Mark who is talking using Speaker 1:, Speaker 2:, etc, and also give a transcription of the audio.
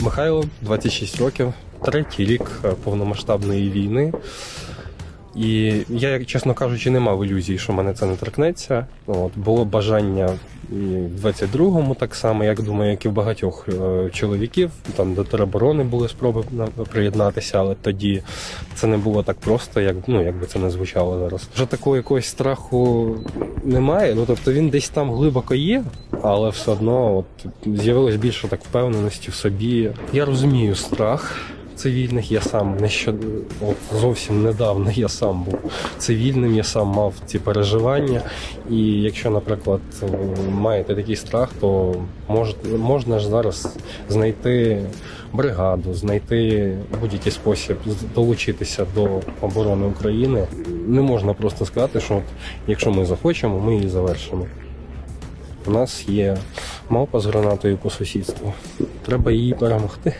Speaker 1: Михайло, 26 років, третій рік е, повномасштабної війни. І я, чесно кажучи, не мав ілюзій, що мене це не торкнеться. От, було бажання і в 22-му так само, як думаю, як і в багатьох е, чоловіків. Там до тероборони були спроби на- приєднатися, але тоді це не було так просто, як, ну, як би це не звучало зараз. Вже такого якогось страху немає. Ну тобто він десь там глибоко є, але все одно от, з'явилось більше так впевненості в собі. Я розумію страх цивільних. Я сам от, зовсім недавно я сам був цивільним, я сам мав ці переживання. І якщо, наприклад, маєте такий страх, то мож... можна ж зараз знайти бригаду, знайти будь-який спосіб долучитися до оборони України. Не можна просто сказати, що от, якщо ми захочемо, ми її завершимо. У нас є мавпа з гранатою по сусідству. Треба її перемогти.